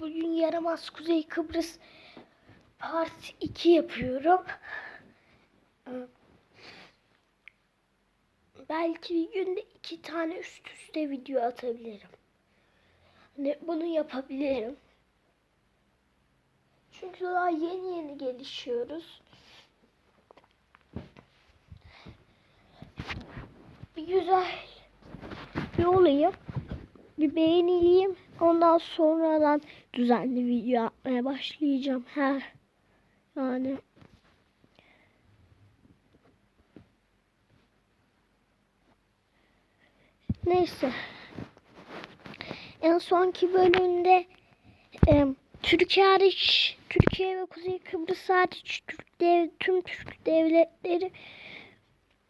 Bugün Yaramaz Kuzey Kıbrıs Part 2 yapıyorum. Belki bir günde iki tane üst üste video atabilirim. Hani bunu yapabilirim. Çünkü daha yeni yeni gelişiyoruz. Bir güzel bir olayım. Bir beğenileyim. Ondan sonradan düzenli video yapmaya başlayacağım. Her yani Neyse. En sonki bölümde e, Türkiye hariç, Türkiye ve Kuzey Kıbrıs hariç Türk dev, tüm Türk devletleri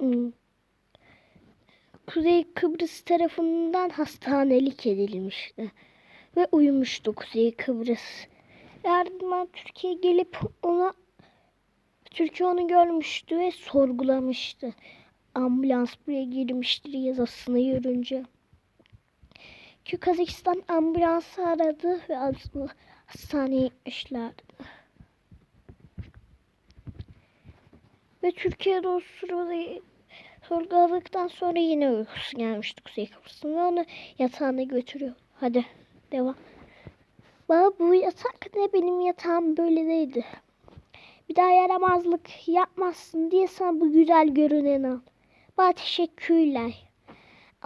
ım, Kuzey Kıbrıs tarafından hastanelik edilmişti. Ve uyumuştu Kuzey Kıbrıs. Ardından Türkiye gelip ona Türkiye onu görmüştü ve sorgulamıştı. Ambulans buraya girmiştir yazısını görünce. Ki Kazakistan ambulansı aradı ve hastaneye gitmişlerdi. Ve Türkiye'de o sırada sorguladıktan sonra yine uykusu gelmişti Kuzey Kıbrıs'ın onu yatağına götürüyor. Hadi devam. Baba bu yatak ne benim yatağım böyle değildi. Bir daha yaramazlık yapmazsın diye sana bu güzel görüneni al. Bana teşekkürler.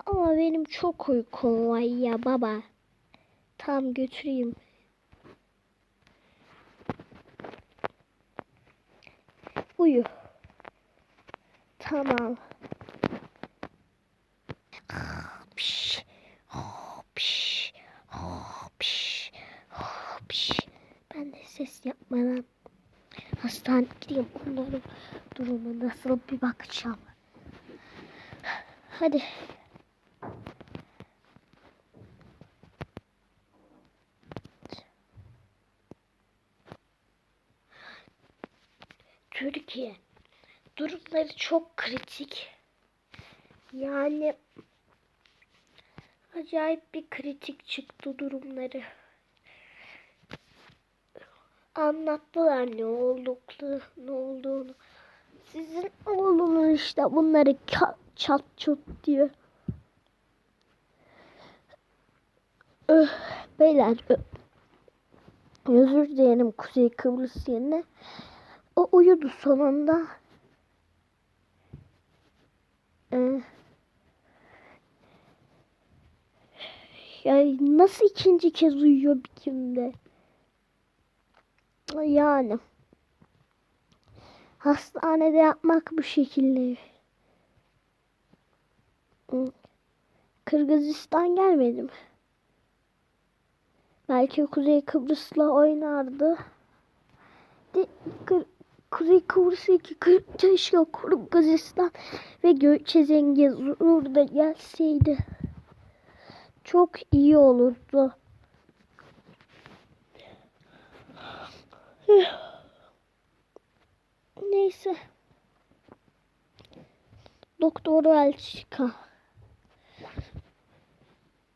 Ama benim çok uykum var ya baba. Tam götüreyim. Uyu. Tamam. Ses yapmadan hastaneye gideyim. Onların durumu nasıl bir bakacağım. Hadi. Türkiye. Durumları çok kritik. Yani acayip bir kritik çıktı durumları. Anlattılar ne olduklu, ne olduğunu. Sizin oğlunuz işte bunları çat çut diyor. Öh, beyler ö- özür dilerim Kuzey Kıbrıs yerine. O uyudu sonunda. Ee, ya nasıl ikinci kez uyuyor bir günde? Yani. Hastanede yapmak bu şekilde. Kırgızistan gelmedim. Belki Kuzey Kıbrıs'la oynardı. De, Kır, Kuzey Kıbrıs iki keşke Kırgızistan ve Gökçe Zengezur da gelseydi. Çok iyi olurdu. Neyse. Doktor Elçika.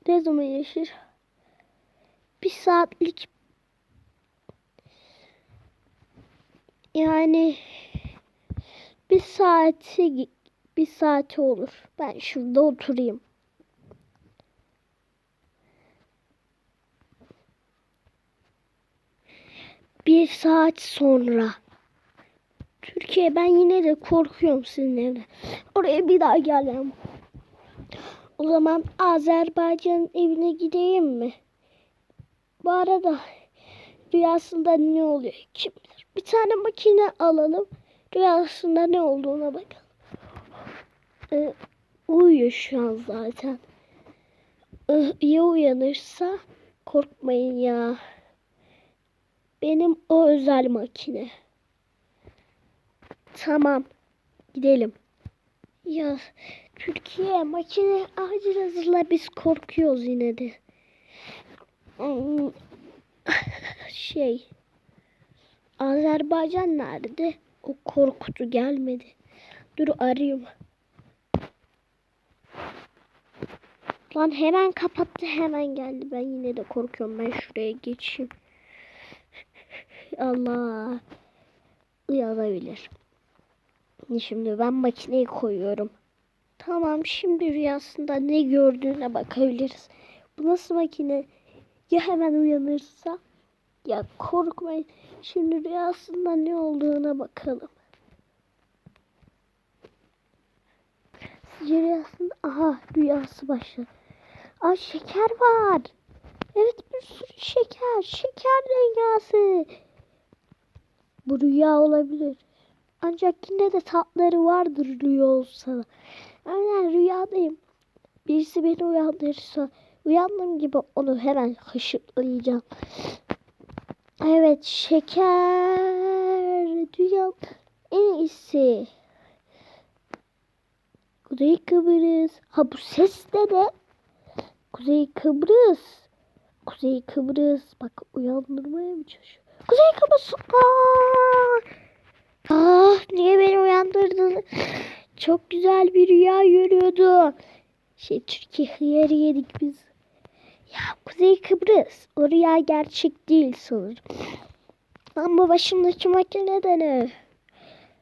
Ne zaman yaşır? Bir saatlik yani bir saati bir saati olur. Ben şurada oturayım. Bir saat sonra. Türkiye ben yine de korkuyorum sizin evde. Oraya bir daha gelmem. O zaman Azerbaycan evine gideyim mi? Bu arada rüyasında ne oluyor kim bilir. Bir tane makine alalım. Rüyasında ne olduğuna bakalım. Ee, uyuyor şu an zaten. Ee, ya uyanırsa korkmayın ya. Benim o özel makine. Tamam. Gidelim. Ya Türkiye makine acil hazırla biz korkuyoruz yine de. Hmm, Şey Azerbaycan nerede? O korkutu gelmedi. Dur arayayım. Lan hemen kapattı hemen geldi. Ben yine de korkuyorum. Ben şuraya geçeyim. Allah. Uyanabilir. Şimdi ben makineyi koyuyorum. Tamam şimdi rüyasında ne gördüğüne bakabiliriz. Bu nasıl makine? Ya hemen uyanırsa? Ya korkmayın. Şimdi rüyasında ne olduğuna bakalım. Sizce rüyasında... Aha rüyası başladı. Aa şeker var. Evet bir sürü şeker. Şeker dünyası. Bu rüya olabilir. Ancak yine de tatları vardır rüya olsa da. Aynen rüyadayım. Birisi beni uyandırırsa uyandığım gibi onu hemen hışıklayacağım. Evet şeker dünyanın en iyisi. Kuzey Kıbrıs. Ha bu ses de ne? Kuzey Kıbrıs. Kuzey Kıbrıs. Bak uyandırmaya mı çalışıyor? Kuzey Kıbrıs. Aa! Ah niye beni uyandırdın? Çok güzel bir rüya görüyordu. Şey Türkiye hıyarı yedik biz. Ya Kuzey Kıbrıs. O rüya gerçek değil sanırım. Ama başımdaki makine de ne?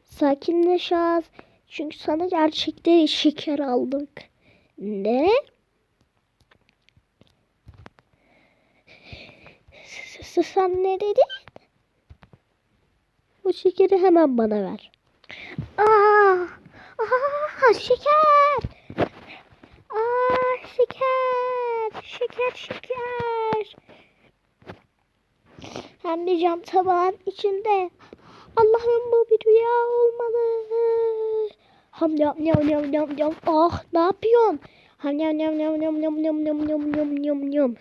Sakinleş az. Çünkü sana gerçekte şeker aldık. Ne? Sen ne dedin? Bu şekeri hemen bana ver. Aa, aa şeker. Aa şeker. Şeker şeker. Hem de cam tabağın içinde. Allah'ım bu bir rüya olmalı. Ham yam yam yam yam yam. Ah ne yapıyorsun? Ham yam yam yam yam yam yam yam yam yam yam.